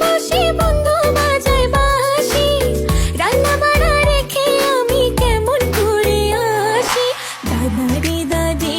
বসে বন্ধু বাজায় বাসি রান্না রেখে আমি কেমন করে আসি? দাদা রে দাদি